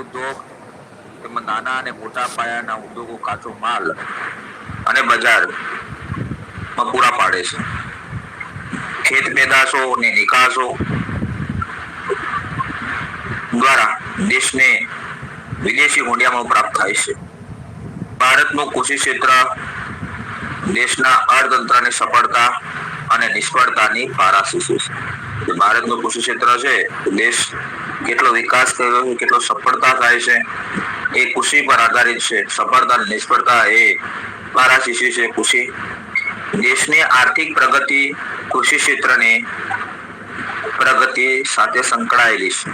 ઉદ્યોગ તેમજ નાના અને મોટા પાયાના ઉદ્યોગો કાચો માલ અને બજાર પૂરા પાડે છે. ખેત પેદાશો અને નિકાસો દ્વારા દેશને વિદેશી હુંડિયામણ પ્રાપ્ત થાય છે. ભારતનું કૃષિ ક્ષેત્ર દેશના અર્થતંત્રની સફળતા અને નિષ્ફળતાની પારાશીશી છે. ભારતનું કૃષિ ક્ષેત્ર છે, દેશ કેટલો વિકાસ થયો છે, કેટલો સફળતા થાય છે, એ કૃષિ પર આધારિત છે. સફળતા નિષ્ફળતા એ પારાશીશી છે કૃષિ દેશની આર્થિક પ્રગતિ કૃષિ ક્ષેત્રની પ્રગતિ સાથે સંકળાયેલી છે.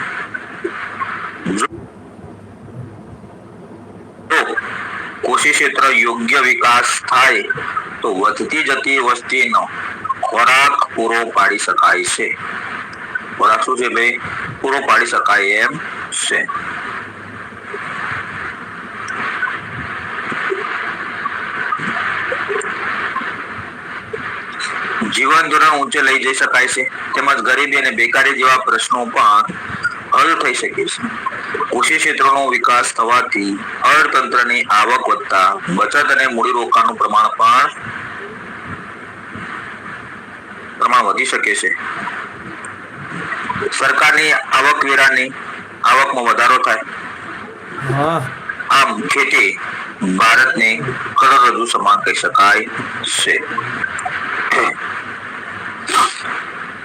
કૃષિ ક્ષેત્ર યોગ્ય વિકાસ થાય, તો વધતી જતી વસ્તીનો ખોરાક પૂરો પાડી શકાય છે. ખોરાક શું છે, ભાઈ? પૂરો પાડી શકાય એમ છે. જીવન ધોરણ ઊંચે લઈ જઈ શકાય છે. તેમજ ગરીબી અને બેકારી જેવા પ્રશ્નો પણ હલ થઈ શકે છે. કૃષિ ક્ષેત્રનો વિકાસ થવાથી અર્થતંત્રની આવક વધતા બચત અને મૂડીરોકાણનું પ્રમાણ પણ પ્રમાણ વધી શકે છે. સરકારની આવકવેરાની આવકમાં વધારો થાય. આમ ખેતી ભારતને કરોડરજ્જુ સમાન કહી શકાય છે.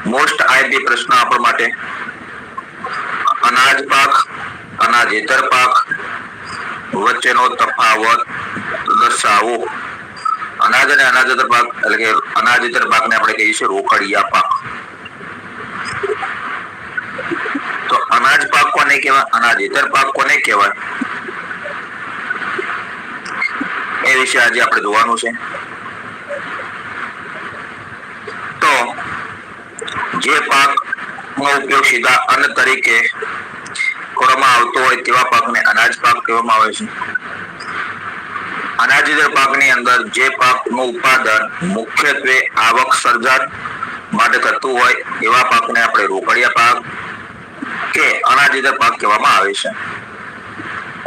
મોસ્ટ આઈબી પ્રશ્ન આપણા માટે. અનાજ પાક અનાજેતર પાક વચ્ચેનો તફાવત દર્શાવો. અનાજ અને અનાજેતર પાક એટલે કે અનાજેતર પાકને આપણે કહીએ છીએ રોકડિયા પાક તો અનાજ પાક કોને કહેવાય? અનાજેતર પાક કોને કહેવાય? એ વિશે આજે આપણે જોવાનું છે. તો, જે પાકનો ઉપયોગ સીધા અન્ન તરીકે કરવામાં આવતો હોય તેવા પાકને અનાજ પાક કહેવામાં આવે છે. અનાજેતર પાકની અંદર જે પાકનું ઉત્પાદન મુખ્યત્વે આવક સર્જન માટે થતું હોય એવા પાકને આપણે રોકડિયા પાક કે અનાજેતર પાક કહેવામાં આવે છે.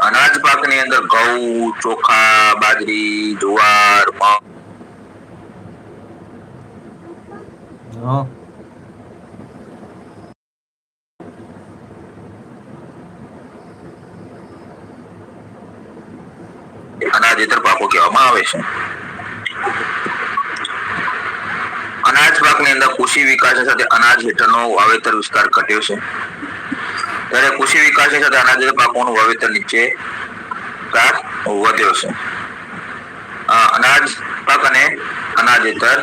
અનાજ પાકની અંદર ઘઉં ચોખા બાજરી જુવાર મગ અનાજેતર પાકો કહેવામાં આવે છે. અનાજ પાકની અંદર કૃષિ વિકાસ સાથે અનાજ હેઠળનો વાવેતર વિસ્તાર ઘટ્યો છે. ત્યારે કૃષિ વિકાસ સાથે અનાજ પાકોનું વાવેતર નીચે વિસ્તાર વધ્યો છે. અનાજ પાક અને અનાજેતર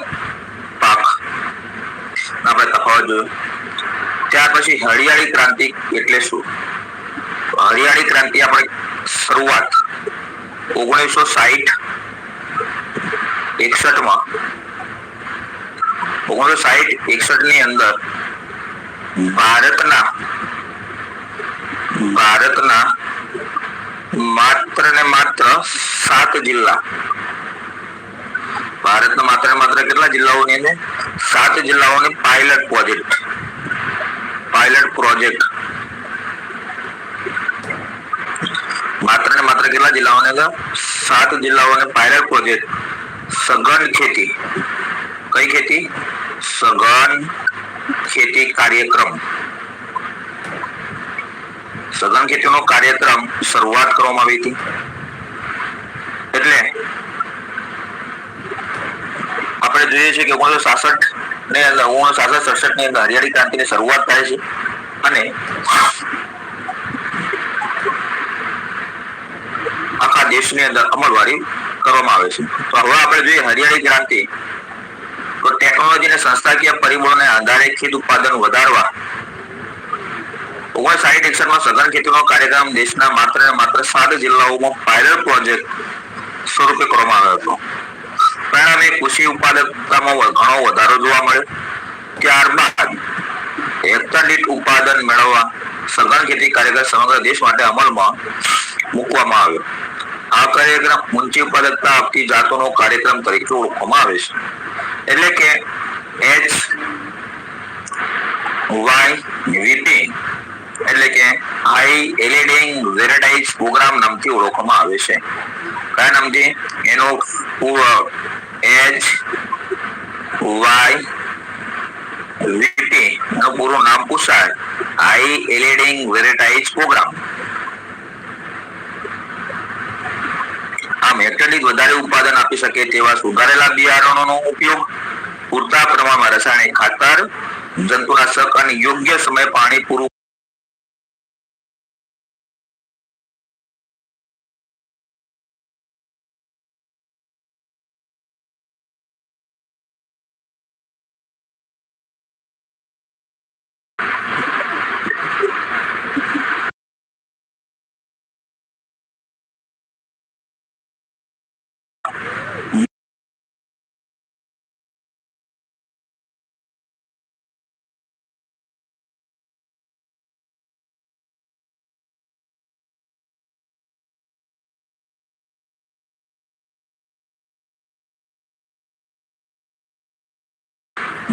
પાક. આપણે તફાવત જોયો. ત્યાર પછી હરિયાળી ક્રાંતિ એટલે શું? હરિયાળી ક્રાંતિ આપણે શરૂઆત ઓગણીસો સાહીઠ એકસઠમાં ઓગણીસો સાહીઠ એકસઠની અંદર ભારતના ભારતના માત્ર ને માત્ર સાત જિલ્લા ભારતના માત્ર ને માત્ર કેટલા જિલ્લાઓની અંદર સાત જિલ્લાઓની પાયલટ પ્રોજેક્ટ પાયલટ પ્રોજેક્ટ માત્ર ને માત્ર કેટલા જિલ્લાઓને અંદર સાત જિલ્લાઓને પાયલટ પ્રોજેક્ટ સઘન ખેતી કઈ ખેતી સઘન ખેતી કાર્યક્રમ સઘન ખેતીનો કાર્યક્રમ શરૂઆત કરવામાં આવી હતી. એટલે આપણે જોઈએ છીએ કે ઓગણીસો સાસઠ ને અંદર, ઓગણીસો સાસઠ, સડસઠની અંદર હરિયાળી ક્રાંતિની શરૂઆત થાય છે. અને આખા દેશની અંદર અમલવારી કરવામાં આવે છે. તો હવે આપણે જોઈએ હરિયાળી ક્રાંતિ. તો ટેકનોલોજી અને સંસ્થાકીય પરિબળોને આધારે ખેત ઉત્પાદન વધારવા ઓગણીસ સાહીઠ એકસઠમાં સઘન ખેતીનો કાર્યક્રમ દેશના માત્ર ને માત્ર સાત જિલ્લાઓમાં પાયલટ પ્રોજેક્ટ સ્વરૂપે કરવામાં આવ્યો હતો. પરિણામે કૃષિ ઉત્પાદકતામાં ઘણો વધારો જોવા મળ્યો. ત્યારબાદ હેક્ટર દીઠ ઉત્પાદન મેળવવા સઘન ખેતી કાર્યક્રમ સમગ્ર દેશ માટે અમલમાં મૂકવામાં આવ્યો. આ કાર્યક્રમ ઊંચી ઉત્પાદકતા આપતી જાતોનો કાર્યક્રમ તરીકે ઓળખવામાં આવે છે. એટલે કે એચ વાય વીપી એટલે કે હાઈ એલિડિંગ વેરાઇટાઇઝ પ્રોગ્રામ નામથી ઓળખવામાં આવે છે. કયા નામથી? એનો એચ, વાય વીટી નું પૂરું નામ પૂછાય. High yielding varieties programme. આમ હેક્ટરથી વધારે ઉત્પાદન આપી શકે તેવા સુધારેલા બિયારણોનો ઉપયોગ પૂરતા પ્રમાણમાં રાસાયણિક ખાતર, જંતુનાશક અને યોગ્ય સમયે પાણી પૂરું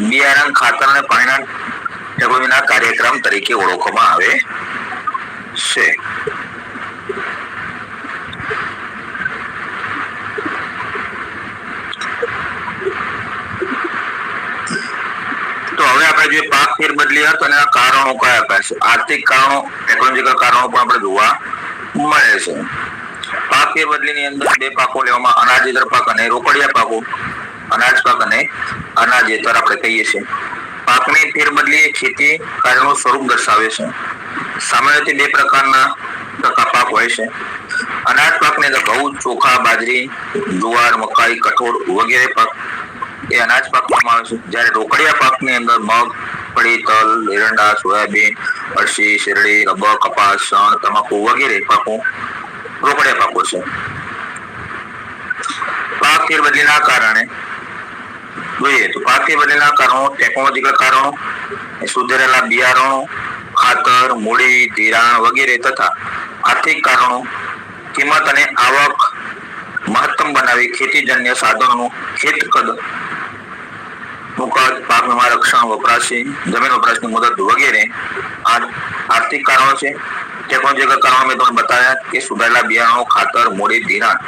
બિયારણ ખાતર અને પાણીના ટેકનોલોજીના કાર્યક્રમ તરીકે ઓળખવામાં આવે છે. જે પાક ફેરબદલી હતો એના કારણો કયા કયા છે? આર્થિક કારણો ટેકનોલોજીકલ કારણો પણ આપણે જોવા મળે છે. પાક ફેરબદલીની અંદર બે પાકો લેવામાં અનાજેતર પાક અને રોકડિયા પાકો અનાજ પાક અને અનાજેતર આપણે કહીએ છીએ. પાકની ફેરબદલી એ ખેતી કાર્યનું સ્વરૂપ દર્શાવે છે. સામાન્ય રીતે બે પ્રકારના ટકા પાક હોય છે. અનાજ પાકને ઘઉં, ચોખા, બાજરી, જુવાર, મકાઈ, કઠોળ વગેરે પાક એ અનાજ પાક કહેવામાં આવે છે. જ્યારે રોકડિયા પાકની અંદર મગ પડી તલ, એરંડા, સોયાબીન, અળસી, શેરડી, રબર, કપાસ શણ તમાકુ વગેરે પાકો રોકડિયા પાકો છે. પાક ફેરબદલીના કારણે જોઈએ તો પાક ફેરબદલીના કારણો ટેકનોલોજીકલ કારણો સુધારેલા બિયારણો ખાતર મૂડી ધિરાણ વગેરે તથા આર્થિક કારણો કિંમત અને આવક મહત્તમ બનાવી ખેતીજન્ય સાધનોનું ખેત કદનું કદ પાક વીમા રક્ષણ વપરાશી જમીન વપરાશની મુદત વગેરે આ આર્થિક કારણો છે ટેકનોલોજીકલ કારણો મેં તમને બતાવ્યા કે સુધારેલા બિયારણો ખાતર મૂડી ધિરાણ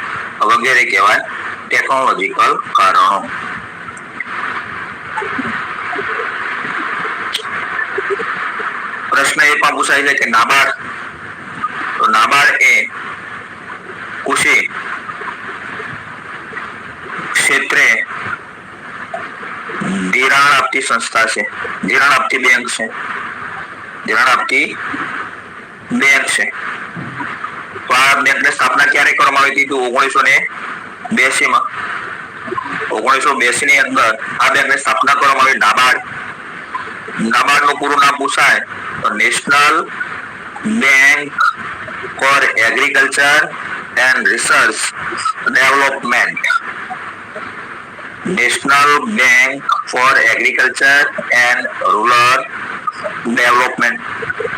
વગેરે કહેવાય ટેકનોલોજીકલ કારણો પ્રશ્ન એ પણ પૂછાય છે કે નાબાર્ડ, તો નાબાર્ડ એ કૃષિ ક્ષેત્રે ધિરાણ આપતી સંસ્થા છે. ધિરાણ આપતી બેંક છે. ધિરાણ આપતી બેંક છે. તો આ બેંકની સ્થાપના ક્યારે કરવામાં આવી હતી? ઓગણીસો ને બેસી માં ઓગણીસો બેસી ની અંદર આ બેંકની સ્થાપના કરવામાં આવી. નાબાર્ડ. નાબાર્ડનું પૂરું નામ પૂછાય. National bank for agriculture and research development. National bank for agriculture and rural development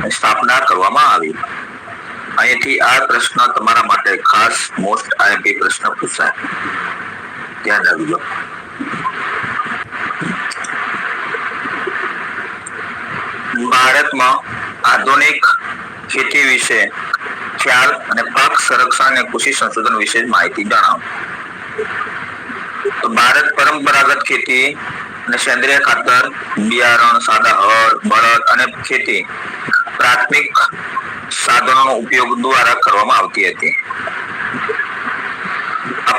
સ્થાપના કરવામાં આવી. અહીંથી આ પ્રશ્ન તમારા માટે ખાસ મોસ્ટ આઈએમપી પ્રશ્ન પૂછાય. ધ્યાન રાખજો. ભારતમાં આધુનિક ખેતી વિશે ખ્યાલ અને પાક સંરક્ષણ અને કૃષિ સંશોધન વિશે માહિતી જણાવો. તો ભારત પરંપરાગત ખેતી અને સેન્દ્રિય ખાતર, બિયારણ, સાદા હળ, બળદ અને ખેતી પ્રાથમિક સાધનોનો ઉપયોગ દ્વારા કરવામાં આવતી હતી.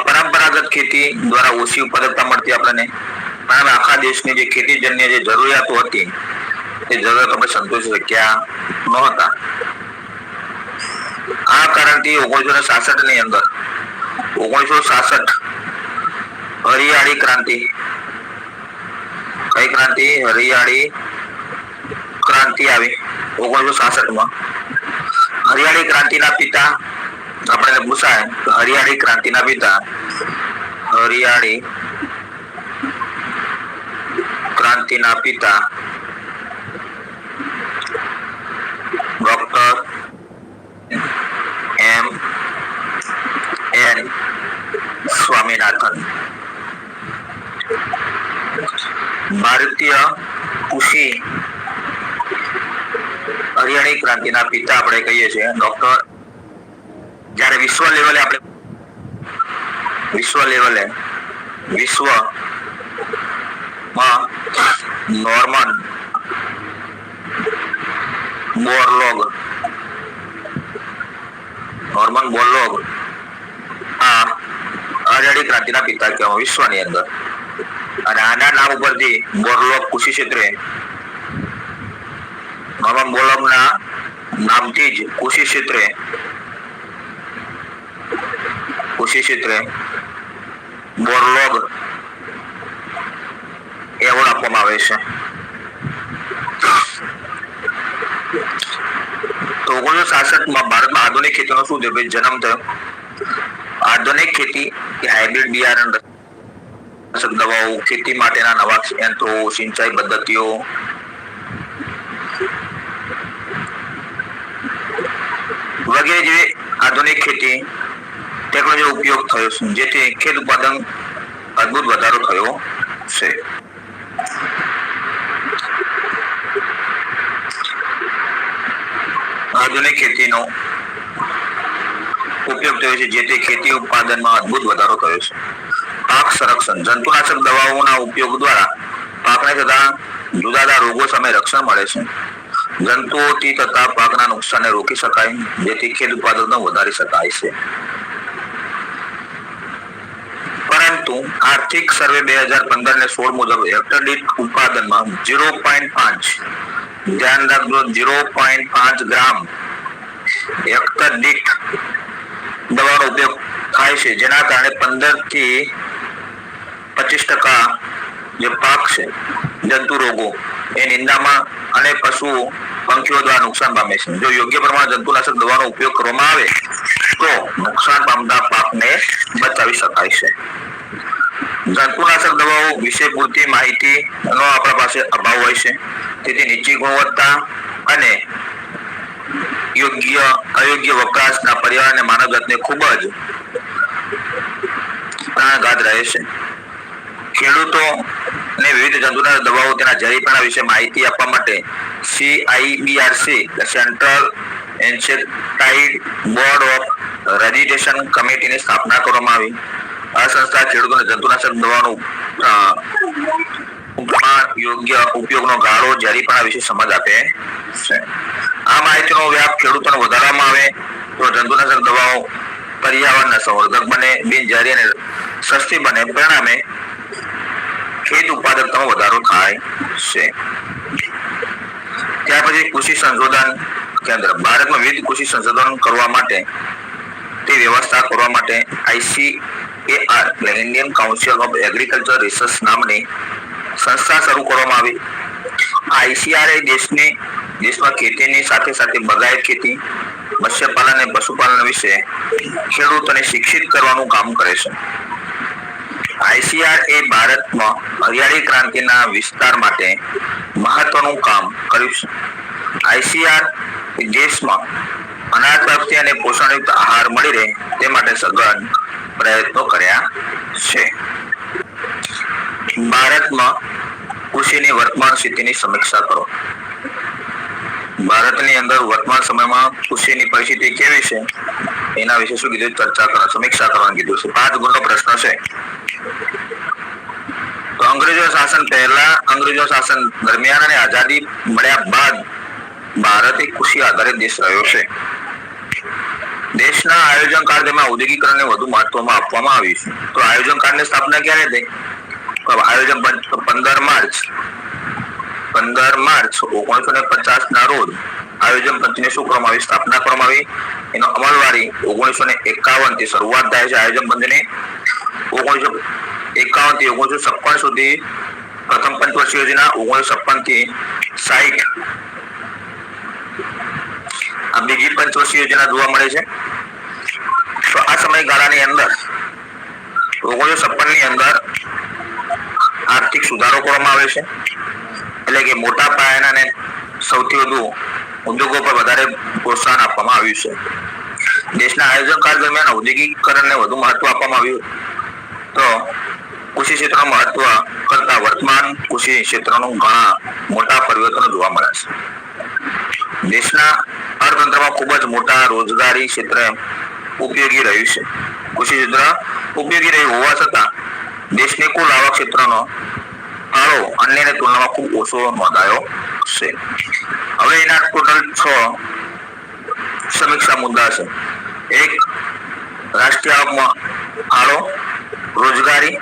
પરંપરાગત ખેતી દ્વારા ઓછી ઉત્પાદકતા મળતી આપણને. પણ આખા દેશની જે ખેતીજન્ય જે જરૂરિયાતો હતી એ જરૂરિયાતો આપણે સંતોષી શક્યા નહોતા. આ કારણથી ઓગણીસો ને સાસઠની અંદર, ઓગણીસો સાસઠ હરિયાળી ક્રાંતિ, કઈ ક્રાંતિ? હરિયાળી ક્રાંતિ આવી ઓગણીસો સાસઠમાં હરિયાળી ક્રાંતિના પિતા આપણે પૂછાય, હરિયાળી ક્રાંતિના પિતા હરિયાળી ક્રાંતિના પિતા ડોક્ટર એમ એન સ્વામીનાથન ભારતીય કૃષિ હરિયાળી હરિયાળી ક્રાંતિના પિતા આપણે કહીએ છીએ ડોક્ટર જ્યારે વિશ્વ લેવલે આપણે વિશ્વ લેવલે વિશ્વ નોર્મન બોરલોગ નોર્મન બોરલોગ આ આઝાદી ક્રાંતિના પિતા કહેવાય વિશ્વની અંદર. અને આના નામ ઉપરથી બોરલોગ કૃષિ ક્ષેત્રે નોર્મન બોરલોગના નામથી જ કૃષિ ક્ષેત્રે? કૃષિ ક્ષેત્રે? બોરલોગ. એવોર્ડ આપવામાં તો ઓગણીસો સાસઠમાં ભારતમાં આધુનિક ખેતીનો શું છે? જન્મ થયો. આધુનિક ખેતી એ હાઇબ્રિડ બિયારણ દવાઓ, ખેતી માટેના નવા યંત્રો સિંચાઈ પદ્ધતિઓ વગેરે જેવી આધુનિક ખેતી ટેકનોલોજીનો ઉપયોગ થયો છે, જેથી ખેત ઉત્પાદન અદ્ભુત વધારો થયો છે. આધુનિક ખેતીનો ઉપયોગ થયો છે, જેથી ખેતી ઉત્પાદનમાં અદ્ભુત વધારો થયો છે. પાક સંરક્ષણ, જંતુનાશક દવાઓના ઉપયોગ દ્વારા પાકને થતા જુદા જુદા રોગો સામે રક્ષણ મળે છે. જંતુઓથી થતા પાકના નુકસાનને રોકી શકાય જેથી ખેત ઉત્પાદન વધારી શકાય છે. પરંતુ આર્થિક સર્વે બે હજાર પંદર ને સોળ મુજબ હેક્ટર દીઠ ઉત્પાદનમાં ઝીરો પોઈન્ટ પાંચ, ધ્યાન રાખજો ઝીરો પોઈન્ટ પાંચ ગ્રામ હેક્ટર દીઠ દવાનો ઉપયોગ થાય છે. જેના કારણે પંદરથી પચીસ ટકા જે પાક છે, જંતુ રોગો એ નિંદામાં અને પશુઓ પંખીઓ દ્વારા નુકસાન પામે છે. જો યોગ્ય પ્રમાણે જંતુનાશક દવાનો ઉપયોગ કરવામાં આવે, તો નુકસાન પામતા પાકને બચાવી શકાય છે. જંતુનાશક દવાઓ વિશે પૂરતી માહિતી નો આપણા પાસે અભાવ હોય છે. તેથી નીચી ગુણવત્તા અને યોગ્ય, અયોગ્ય વપરાશના પર્યાવરણ અને માનવ જાતને ખૂબ જ પ્રાણઘાત રહે છે. ખેડૂતો ને વિવિધ જંતુના દવાઓ તેના જરીપણા વિશે માહિતી આપવા માટે C I B R C central insecticide board of registration કમિટીની સ્થાપના કરવામાં આવી. આ સંસ્થા ખેડૂતોને જંતુનાશક દવાનો યોગ્ય ઉપયોગનો ગાળો જરીપણા વિશે સમજ આપે છે. આ માહિતીનો વ્યાપ ખેડૂતોને વધારવામાં આવે તો જંતુનાશક દવાઓ પર્યાવરણના સંવર્ધક બને બિનજારી અને સસ્તી બને. પરિણામે ખેત ઉત્પાદકતામાં વધારો થાય છે. ત્યાર પછી કૃષિ સંશોધન કેન્દ્ર. ભારતમાં વિવિધ કૃષિ સંશોધન કરવા માટે તે વ્યવસ્થા કરવા માટે આઈસીએઆર એટલે Indian council of agriculture research નામની સંસ્થા શરૂ કરવામાં આવી. આઈસીઆર એ દેશની, દેશમાં ખેતીની સાથે સાથે બગાયત ખેતી, મત્સ્યપાલન અને પશુપાલન વિશે ખેડૂતોને શિક્ષિત કરવાનું કામ કરે છે. આઈસીઆર એ ભારતમાં હરિયાળી ક્રાંતિના વિસ્તાર માટે મહત્વનું કામ કર્યું છે. આઈસીઆર દેશમાં અનાજ પ્રાપ્તિ અને પોષણયુક્ત આહાર મળી રહે તે માટે સઘન પ્રયત્નો કર્યા છે. ભારતમાં કૃષિની વર્તમાન સ્થિતિની સમીક્ષા કરો. ભારતની અંદર વર્તમાન સમયમાં કૃષિની પરિસ્થિતિ કેવી છે? એના વિશે શું કીધું? ચર્ચા કરવા, સમીક્ષા કરવાનું કીધું છે. પાંચ ગુણનો પ્રશ્ન છે. અંગ્રેજો શાસન પહેલા અંગ્રેજો શાસન દરમિયાન અને આઝાદી મળ્યા બાદ ભારત એક કૃષિ આધારિત દેશ રહ્યો છે. દેશના આયોજન કાળ તેમાં ઔદ્યોગિકરણને વધુ મહત્વમાં આપવામાં આવ્યું છે. તો આયોજન કાળની સ્થાપના ક્યારે થઈ? આયોજન પંદર માર્ચ. પંદર માર્ચ ઓગણીસો ને પચાસ ના રોજ આયોજન પંચની શું કરવામાં આવી સ્થાપના કરવામાં આવી. એનો અમલવારી ઓગણીસો ને એકાવનથી શરૂઆત થાય છે આયોજન પંચની. ઓગણીસો એકાવનથી ઓગણીસો છપ્પન સુધી પ્રથમ પંચવર્ષ યોજના ઓગણીસો છપ્પનથી સાહીઠ. આ બીજી પંચવર્ષ યોજના જોવા મળે છે. તો આ સમયગાળાની અંદર, ઓગણીસો છપ્પનની અંદર આર્થિક સુધારો કરવામાં આવે છે. એટલે કે મોટા પાયાના ને સૌથી વધુ ઉદ્યોગો પર વધારે પ્રોત્સાહન આપવામાં આવ્યું છે. દેશના આયોજન કાળ દરમિયાન ઔદ્યોગિકરણને વધુ મહત્વ આપવામાં આવ્યું. તો કૃષિ ક્ષેત્રનું મહત્વ કરતા વર્તમાન કૃષિ ક્ષેત્રનું ઘણા મોટા પરિવર્તનો જોવા મળે છે. દેશના અર્થતંત્રમાં ખૂબ જ મોટા રોજગારી ક્ષેત્ર ઉપયોગી રહ્યું છે. કૃષિ ક્ષેત્ર ઉપયોગી રહ્યું હોવા છતાં દેશની કુલ આવક ક્ષેત્રનો ફાળો અન્યની તુલનામાં ખૂબ ઓછો નોંધાયો છે. હવે એના ટોટલ છ સમીક્ષા મુદ્દા છે. એક રાષ્ટ્રીય આવકમાં ફાળો રોજગારી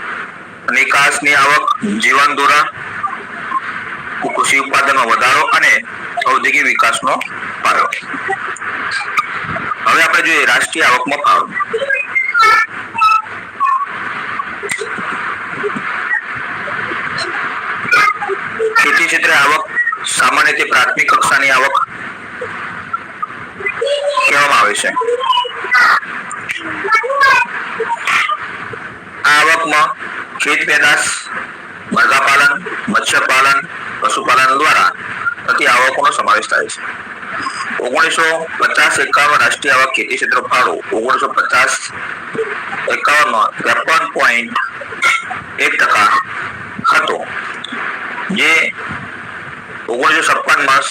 નિકાસની આવક, જીવન ધોરણ, કૃષિ ઉત્પાદનમાં વધારો અને ઔદ્યોગિક વિકાસનો પાયો. હવે આપણે જોઈએ રાષ્ટ્રીય આવકમાં ફાળો. ખેતી ક્ષેત્રે આવક સામાન્ય રીતે પ્રાથમિક કક્ષાની આવક કહેવામાં આવે છે. આવકમાં ખેત પેદાશ મરઘા પાલન મત્સ્ય પાલન પશુપાલન દ્વારા થતી આવકોનો સમાવેશ થાય છે. ઓગણીસો પચાસ એકાવન રાષ્ટ્રીય આવક ખેતી ક્ષેત્ર ફાળો ઓગણીસો પચાસ એકાવનમાં ત્રેપન પોઈન્ટ એક ટકા હતો જે ઓગણીસો છપ્પનમાં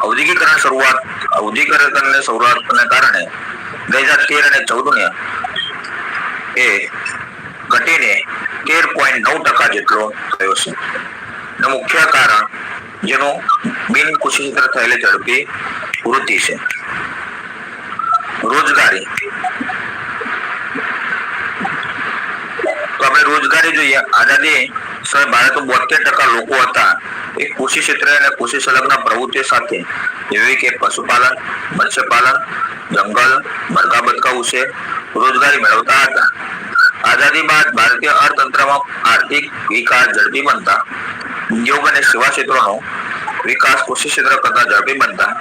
ઔદ્યોગિકરણ શરૂઆત ઔદ્યોગિકરણને શરૂઆતને કારણે બે હજાર તેર અને ચૌદને એ ઘટીને તેર પોઈન્ટ નવ ટકા જેટલો થયો છે. મુખ્ય કારણ જેનો બિન કૃષિ થયેલી ઝડપી વૃદ્ધિ છે. રોજગારી. તો આપણે રોજગારી જોઈએ. આઝાદી સમય ભારતમાં બોતેર ટકા લોકો હતા. એ કૃષિ ક્ષેત્રે અને કૃષિ સંલગ્ન પ્રવૃત્તિઓ સાથે જેવી કે પશુપાલન, મત્સ્યપાલન, જંગલ મરઘા બતકા ઉછેર રોજગારી મેળવતા હતા. આઝાદી બાદ ભારતીય અર્થતંત્રમાં આર્થિક વિકાસ ઝડપી બનતા, ઉદ્યોગ અને સેવા ક્ષેત્રોનો વિકાસ કૃષિ ક્ષેત્ર કરતા ઝડપી બનતા,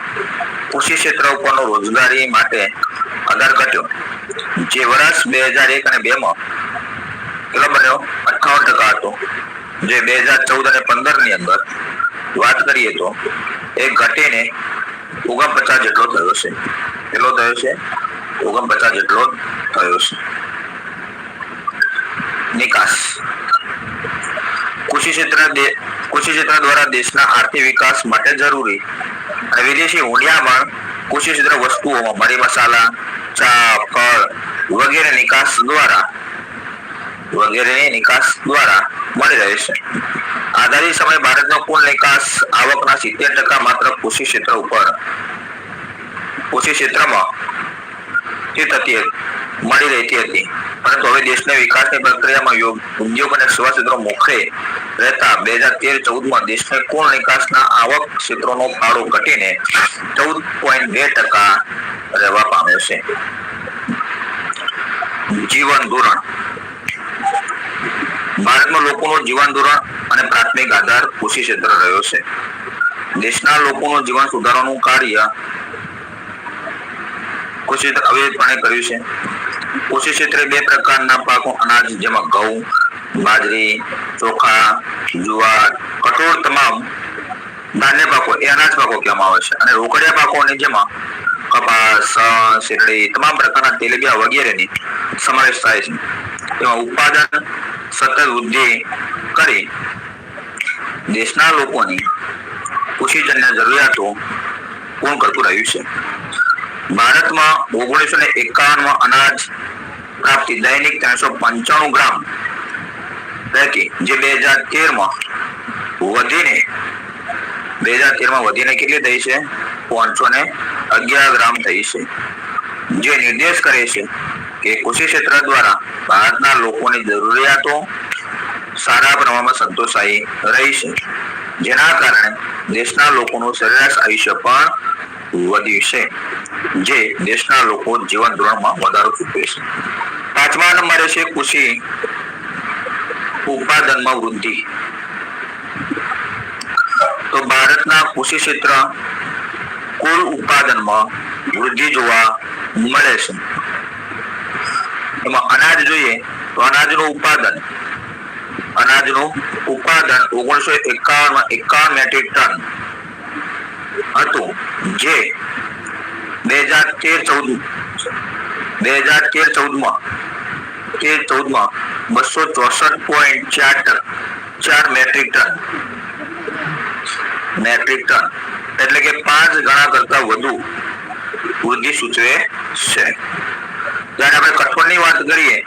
કૃષિ ક્ષેત્ર ઉપરનો રોજગારી માટે આધાર ઘટ્યો જે વર્ષ બે હજાર એક અને બે માં કેટલો બન્યો અઠાવન ટકા હતો. જે બે હજાર ચૌદ અને પંદરની અંદર વાત કરીએ તો એ ઘટીને ઓગણપચાસ જેટલો થયો છે. કેટલો થયો છે? ઓગણપચાસ જેટલો થયો છે નિકાસ ક્ષેત્ર કૃષિ ક્ષેત્ર દ્વારા દેશના આર્થિક વિકાસ માટે જરૂરી. વિદેશી હુંડિયામણ કૃષિ ક્ષેત્ર વસ્તુઓમાં મરી મસાલા, ચા, ફળ વગેરે નિકાસ દ્વારા વગેરેની નિકાસ દ્વારા મળી રહે છે. આધારિત સમય ભારતનો કુલ નિકાસ આવકના સિત્તેર ટકા માત્ર કૃષિ ક્ષેત્ર ઉપર, કૃષિ ક્ષેત્રમાં થતી મળી રહેતી હતી. પરંતુ હવે દેશના વિકાસની પ્રક્રિયામાં ઉદ્યોગ અને સેવા ક્ષેત્રો મોખરે રહેતા બે હજાર તેર ચૌદમાં દેશના કુલ નિકાસના આવક ક્ષેત્રોનો ફાળો ઘટીને ચૌદ પોઈન્ટ બે ટકા રહેવા પામ્યો છે. જીવન ધોરણ. ભારતમાં લોકોનું જીવન ધોરણ અને પ્રાથમિક આધાર કૃષિ ક્ષેત્ર રહ્યો છે. દેશના લોકોનું જીવન સુધારવાનું કાર્ય કૃષિ અવિરતપણે કર્યું છે. કૃષિ ક્ષેત્રે બે પ્રકારના પાકો અનાજ જેમાં ઘઉં બાજરી, ચોખા, જુવાર, કઠોળ તમામ ધાન્ય પાકો, એ અનાજ પાકો કહેવામાં આવે છે. અને રોકડિયા પાકોની જેમાં કપાસ શેરડી તમામ પ્રકારના તેલીબિયા વગેરેની સમાવેશ થાય છે. તેમાં ઉત્પાદન, સતત વૃદ્ધિ કરી દેશના લોકોની કૃષિજન્ય જરૂરિયાતો પૂર્ણ કરતું રહ્યું છે. ભારતમાં ઓગણીસો ને એકાવનમાં અનાજ પ્રાપ્તિ દૈનિક ત્રણસો પંચાણું ગ્રામ પૈકી જે બે હજાર તેરમાં વધીને, બે હજાર તેરમાં વધીને કેટલી થઈ છે? પાંચસો ને અગિયાર ગ્રામ થઈ છે. જે નિર્દેશ કરે છે કે કૃષિ ક્ષેત્ર દ્વારા ભારતના લોકોની જરૂરિયાતો સારા પ્રમાણમાં સંતોષાઈ રહી છે. જેના કારણે દેશના લોકોનું સરેરાશ આયુષ્ય પણ વધ્યું છે. જે દેશના લોકો જીવન ધોરણમાં વધારો ચૂકવે છે. પાંચમા નંબરે છે કૃષિ ઉત્પાદનમાં વૃદ્ધિ. તો ભારતના કૃષિ ક્ષેત્ર કુલ ઉત્પાદનમાં વૃદ્ધિ જોવા મળે છે. એમાં અનાજ જોઈએ તો અનાજનું ઉત્પાદન. અનાજનું ઉત્પાદન ઓગણીસો એકાવનમાં એકાવન મેટ્રિક ટન હતું, જે બે હજાર તેર ચૌદ, બે હજાર તેર ચૌદમાં તેર ચૌદમાં બસો ચોસઠ પોઈન્ટ ચાર ટન, ચાર મેટ્રિક ટન. Metric ton. એટલે કે પાંચ ગણા કરતા વધુ વૃદ્ધિ સૂચવે છે. જ્યારે આપણે કઠોળની વાત કરીએ